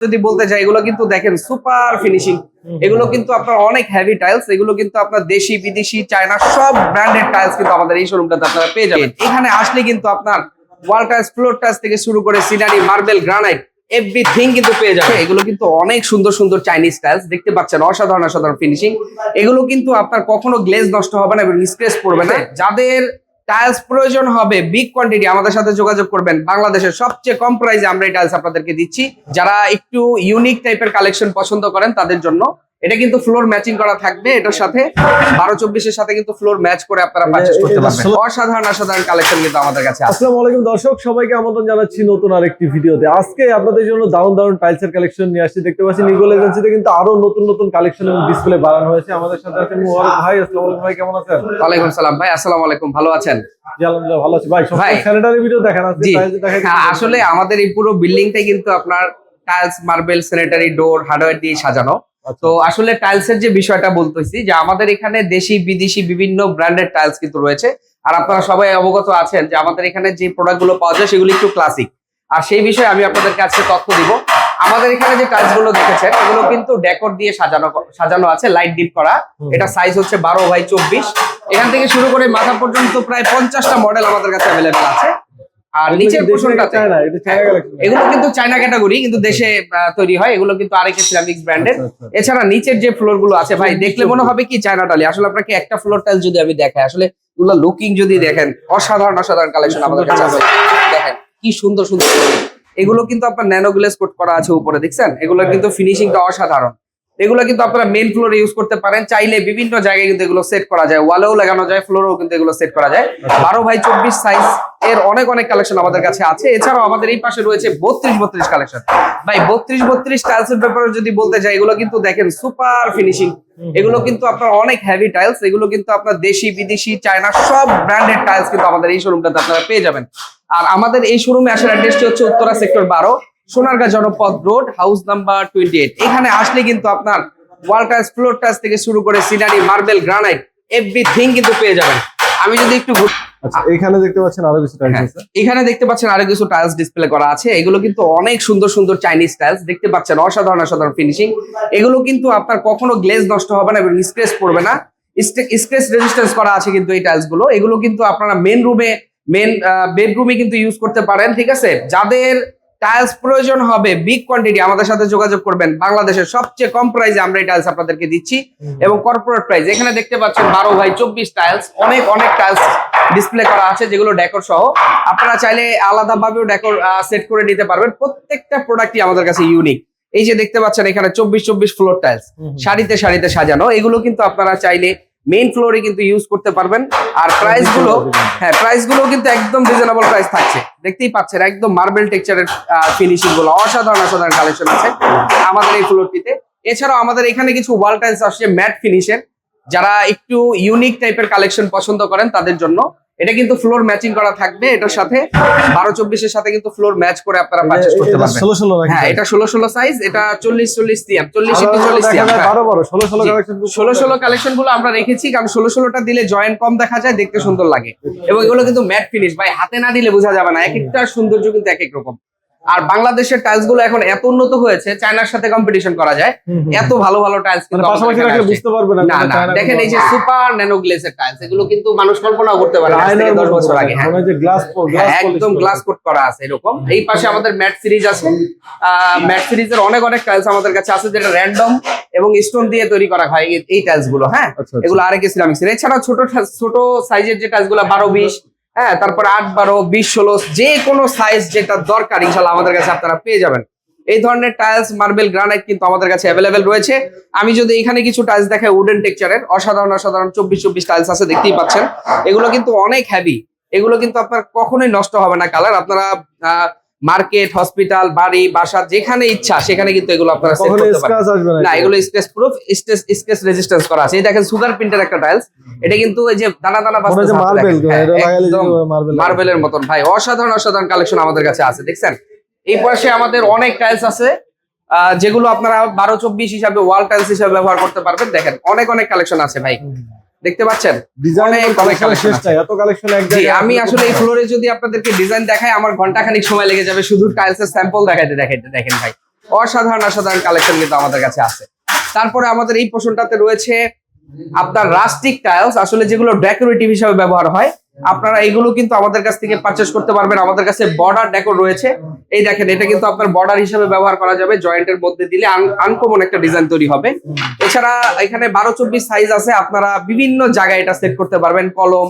যদি বলতে চাই এগুলো কিন্তু দেখেন সুপার ফিনিশিং এগুলো কিন্তু আপনার অনেক হেভি টাইলস এগুলো কিন্তু আপনার দেশি বিদেশি চায়না সব ব্র্যান্ডেড টাইলস কিন্তু আমাদের এই শোরুমটাতে আপনারা পেয়ে যাবেন। এখানে আসলে কিন্তু আপনার ওয়াল টাইলস ফ্লোর টাইলস থেকে শুরু করে সিনারি মার্বেল গ্রানাইট এভরিথিং কিন্তু পেয়ে যাবে এগুলো কিন্তু অনেক সুন্দর সুন্দর চাইনিজ টাইলস দেখতে পাচ্ছেন অসাধারণ অসাধারণ ফিনিশিং এগুলো কিন্তু আপনার কখনো গ্লেজ নষ্ট হবে না এবং স্ক্রেচ পড়বে না। যাদের টাইলস প্রয়োজন হবে বিগ কোয়ান্টিটি আমাদের সাথে যোগাযোগ করবেন। বাংলাদেশের সবচেয়ে কম প্রাইসে আমরা এই টাইলস আপনাদেরকে দিচ্ছি। যারা একটু ইউনিক টাইপের কালেকশন পছন্দ করেন, তাদের জন্য এটা কিন্তু ফ্লোর ম্যাচিং করা থাকবে এটার সাথে বারো চব্বিশের সাথে কিন্তু ফ্লোর ম্যাচ করে আপনারা পারচেস করতে পারবেন। অসাধারণ অসাধারণ কালেকশন কিন্তু আমাদের কাছে আসসালামু আলাইকুম দর্শক সবাইকে আমন্ত্রণ জানাচ্ছি নতুন আরেকটি ভিডিওতে। আজকে আপনাদের জন্য দারুণ দারুণ টাইলস এর কালেকশন নিয়ে আসছি। দেখতে পাচ্ছি নিগল এজেন্সিতে কিন্তু আরও নতুন নতুন কালেকশন এবং ডিসপ্লে বাড়ানো হয়েছে। আমাদের সাথে আছেন মুবারক ভাই। আসসালামু আলাইকুম ভাই কেমন আছেন? ওয়ালাইকুম সালাম ভাই আসসালামু আলাইকুম ভালো আছেন? ভালো আছি। ভাই। স্যানিটারি ভিডিও দেখেন হ্যাঁ, আসলে আমাদের এই পুরো বিল্ডিংটাই কিন্তু আপনার tiles marble sanitary door hardware দিয়ে সাজানো। তো আসলে টাইলস এর যে বিষয়টা বলতেছি যে আমাদের এখানে দেশি বিদেশি বিভিন্ন ব্র্যান্ডের টাইলস কিন্তু রয়েছে। আর আপনারা সবাই অবগত আছেন যে আমাদের এখানে যে প্রোডাক্টগুলো পাওয়া যায় সেগুলো একটু ক্লাসিক আর সেই বিষয়ে আমি আপনাদের কাছে তথ্য দিব। আমাদের এখানে যে টাইলসগুলো দেখেছেন এগুলো কিন্তু ডেকোর দিয়ে সাজানো সাজানো আছে লাইট ডিপ করা। এটা সাইজ হচ্ছে বারো বাই চব্বিশ। এখান থেকে শুরু করে মাথা পর্যন্ত প্রায় পঞ্চাশটা মডেল আমাদের কাছে অ্যাভেলেবেল আছে। আর নিচের পোর্শনটাতে চায়না এগুলো কিন্তু চায়না ক্যাটাগরি কিন্তু দেশে তৈরি হয়। এগুলো কিন্তু আরেকে সিরামিক্স ব্র্যান্ডের এছাড়া নিচের যে ফ্লোরগুলো আছে ভাই দেখলে মনে হবে কি চায়না টালি আসলে আপনাকে একটা ফ্লোর টাইল যদি আমি দেখাই আসলে এগুলো লুকিং যদি দেখেন অসাধারণ অসাধারণ কালেকশন আমাদের কাছে আছে। দেখেন কি সুন্দর সুন্দর। এগুলো কিন্তু আপনার ন্যানো গ্লেস কোট করা আছে উপরে দেখছেন? এগুলো কিন্তু ফিনিশিংটা অসাধারণ। এগুলো কিন্তু আপনারা মেন ফ্লোরে ইউজ করতে পারেন। চাইলে বিভিন্ন জায়গায় কিন্তু এগুলো সেট করা যায়। ওয়ালেও লাগানো যায় ফ্লোরেও কিন্তু এগুলো সেট করা যায়। বারো বাই চব্বিশ সাইজ এর অনেক অনেক কালেকশন আমাদের কাছে আছে। এছাড়াও আমাদের এই পাশে রয়েছে বত্রিশ বত্রিশ কালেকশন ভাই বত্রিশ বত্রিশ টাইলস এর ব্যাপারে যদি বলতে চাই এগুলো কিন্তু দেখেন সুপার ফিনিশিং এগুলো কিন্তু আপনার অনেক হেভি টাইলস এগুলো কিন্তু আপনার দেশি বিদেশি চায়না সব ব্র্যান্ডেড টাইলস কিন্তু আমাদের এই শোরুমটাতে আপনারা পেয়ে যাবেন। আর আমাদের এই শোরুমে আসার অ্যাড্রেসটি হচ্ছে উত্তরা সেক্টর বারো। Sonargaon Janapad road house number twenty eight এখানে আসলে কিন্তু আপনার ওয়াল ফ্লোর টাইলস থেকে শুরু করে সিনারি মার্বেল গ্রানাইট এভরিথিং কিন্তু পেয়ে যাবেন। আমি যদি একটু এখানে দেখতে পাচ্ছেন আরও কিছু টাইলস হ্যাঁ, এখানে দেখতে পাচ্ছেন আরও কিছু টাইলস ডিসপ্লে করা আছে। এগুলো কিন্তু অনেক সুন্দর সুন্দর চাইনিজ টাইলস দেখতে পাচ্ছেন অসাধারণ অসাধারণ ফিনিশিং এগুলো কিন্তু আপনার কখনো গ্লেজ নষ্ট হবে না এবং স্ক্রেচ পড়বে না। স্ক্রেচ রেজিস্ট্যান্স করা আছে কিন্তু এই টাইলসগুলো। এগুলো কিন্তু আপনারা মেন রুমে মেন বেডরুমে কিন্তু ইউজ করতে পারেন ঠিক আছে? যাদের টাইলস প্রয়োজন হবে বিগ কোয়ান্টিটি আমাদের সাথে যোগাযোগ করবেন। বাংলাদেশের সবচেয়ে কম প্রাইসে আমরা এই টাইলস আপনাদেরকে দিচ্ছি। এবং কর্পোরেট প্রাইস এখানে দেখতে পাচ্ছেন বারো বাই চব্বিশ টাইলস অনেক অনেক টাইলস ডিসপ্লে করা আছে যেগুলো ডেকোর সহ। আপনারা চাইলে আলাদাভাবেও ডেকোর সেট করে নিতে পারবেন। প্রত্যেকটা প্রোডাক্টই আমাদের কাছে ইউনিক এই যে দেখতে পাচ্ছেন এখানে চব্বিশ চব্বিশ ফ্লোর টাইলস সারিতে সারিতে সাজানো। এগুলো কিন্তু আপনারা চাইলে মেইন ফ্লোরে কিন্তু ইউজ করতে পারবেন। আর প্রাইসগুলো হ্যাঁ প্রাইসগুলো কিন্তু একদম রিজনেবল প্রাইস থাকছে। দেখতেই পাচ্ছেন একদম মার্বেল টেক্সচারের ফিনিশিংগুলো। অসাধারণ অসাধারণ কালেকশন আছে আমাদের এই ফ্লোরটিতে এছাড়াও আমাদের এখানে কিছু ওয়াল টাইলস আসছে ম্যাট ফিনিশের যারা একটু ইউনিক টাইপের কালেকশন পছন্দ করেন তাদের জন্য এটা কিন্তু ফ্লোর ম্যাচিং করা থাকবে এটার সাথে বারো চব্বিশের সাথে কিন্তু ফ্লোর ম্যাচ করে আপনারা পারচেস করতে পারবেন। ষোলো ষোলো হ্যাঁ এটা ষোলো ষোলো সাইজ এটা চল্লিশ চল্লিশ সিএম চল্লিশ চল্লিশ ষোলো ষোলো। কালেকশন ষোলো ষোলো কালেকশনগুলো আমরা রেখেছি কারণ ষোলো ষোলোটা দিলে জয়েন্ট কম দেখা যায় দেখতে সুন্দর লাগে। এবং এগুলো কিন্তু ম্যাট ফিনিশ ভাই হাতে না দিলে বোঝা যাবে না এক একটা সৌন্দর্য কিন্তু এক এক রকম। আর বাংলাদেশের টাইলসগুলো এখন এত উন্নত হয়েছে চায়নার সাথে কম্পিটিশন করা যায় এত ভালো ভালো টাইলস মানে বুঝতে পারবে না দেখেন এই যে সুপার ন্যানো গ্লেসের টাইলস এগুলো কিন্তু মানুষ কল্পনাও করতে পারে দশ বছর আগে হ্যাঁ। যে গ্লাস হ্যাঁ, একদম গ্লাস কোট করা আছে এরকম। এই পাশে আমাদের ম্যাট সিরিজ আছে। ম্যাট সিরিজের অনেক অনেক টাইলস আমাদের কাছে আছে যেটা র্যান্ডম এবং স্টোন দিয়ে তৈরি করা হয় এই- এই টাইলসগুলো হ্যাঁ। আচ্ছা, আচ্ছা। এগুলো আরেকে সিরামিক্স এছাড়া ছোট ছোট সাইজের যে টাইলসগুলো বারো বিশ হ্যাঁ তারপর আট, বারো, বিশ, ষোলো, যে কোনো সাইজ যেটা দরকার ইনশাল্লাহ আমাদের কাছে আপনারা পেয়ে যাবেন। এই ধরনের টাইলস মার্বেল গ্রানাইট কিন্তু আমাদের কাছে অ্যাভেলেবেল রয়েছে। আমি যদি এখানে কিছু টাইলস দেখাই উডেন টেকচারের অসাধারণ অসাধারণ, চব্বিশ চব্বিশ টাইলস আছে, দেখতেই পাচ্ছেন। এগুলো কিন্তু অনেক হ্যাভি এগুলো কিন্তু আপনার কখনোই নষ্ট হবে না কালার আপনারা মার্কেট হসপিটাল বাড়ি বাসা যেখানে ইচ্ছা সেখানে কিন্তু এগুলো আপনারা সেট করতে পারেন না এগুলো স্ক্রেচ প্রুফ স্ক্রেচ রেজিস্ট্যান্স করা আছে। এই দেখেন সুগার প্রিন্টের একটা টাইলস এটা কিন্তু এই যে দানা দানা মার্বেল হ্যাঁ, মার্বেলের মতন। ভাই অসাধারণ অসাধারণ কালেকশন আমাদের কাছে আছে দেখছেন? এই পাশে আমাদের অনেক টাইলস আছে। আহ, যেগুলো আপনারা বারো চব্বিশ হিসাবে ওয়াল টাইলস হিসাবে ব্যবহার করতে পারবেন। দেখেন অনেক অনেক কালেকশন আছে ভাই। দেখতে পাচ্ছেন? ডিজাইন অনেক অনেক কালেকশন collection শেষ আছে। এত কালেকশন এক জায়গায় আমি আসলে এই ফ্লোরে যদি আপনাদেরকে ডিজাইন দেখাই আমার ঘণ্টা খানিক সময় লেগে যাবে। শুধু টাইলস এর স্যাম্পল দেখাইতে দেখাইতে দেখেন ভাই। অসাধারণ অসাধারণ কালেকশন কিন্তু আমাদের কাছে আছে। তারপরে আমাদের এই পোষণটাতে রয়েছে আপনার রাস্টিক টাইলস আসলে যেগুলো ডেকোরেটিভ হিসাবে ব্যবহার হয় আপনারা এগুলো কিন্তু আমাদের কাছ থেকে পারচেস করতে পারবেন। আমাদের কাছে বর্ডার ডেকোর রয়েছে। এই দেখেন, এটা কিন্তু আপনার বর্ডার হিসেবে ব্যবহার করা যাবে। জয়েন্টের মধ্যে দিলে আনকমন একটা ডিজাইন তৈরি হবে। এছাড়া এখানে বারো চব্বিশ সাইজ আছে। আপনারা বিভিন্ন জায়গায় এটা সেট করতে পারবেন। কলম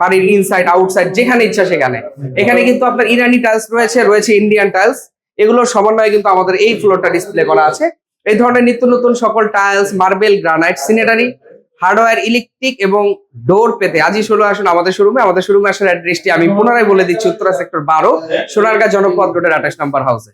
বাড়ির ইনসাইড আউটসাইড যেখানে ইচ্ছা সেখানে। এখানে কিন্তু আপনার ইরানি টাইলস রয়েছে রয়েছে ইন্ডিয়ান টাইলস এগুলোর সমন্বয়ে কিন্তু আমাদের এই ফ্লোরটা ডিসপ্লে করা আছে। এই ধরনের নিত্য নতুন সকল tiles marble granite sanitary hardware, electric এবং ডোর পেতে। আজই ষোলো আসুন আমাদের শোরুমে আমাদের শোরুমে আসার অ্যাড্রেসটি আমি পুনরায় বলে দিচ্ছি, উত্তরা সেক্টর বারো, সোনারগাঁ জনপদ রোডের আঠাশ নাম্বার হাউসে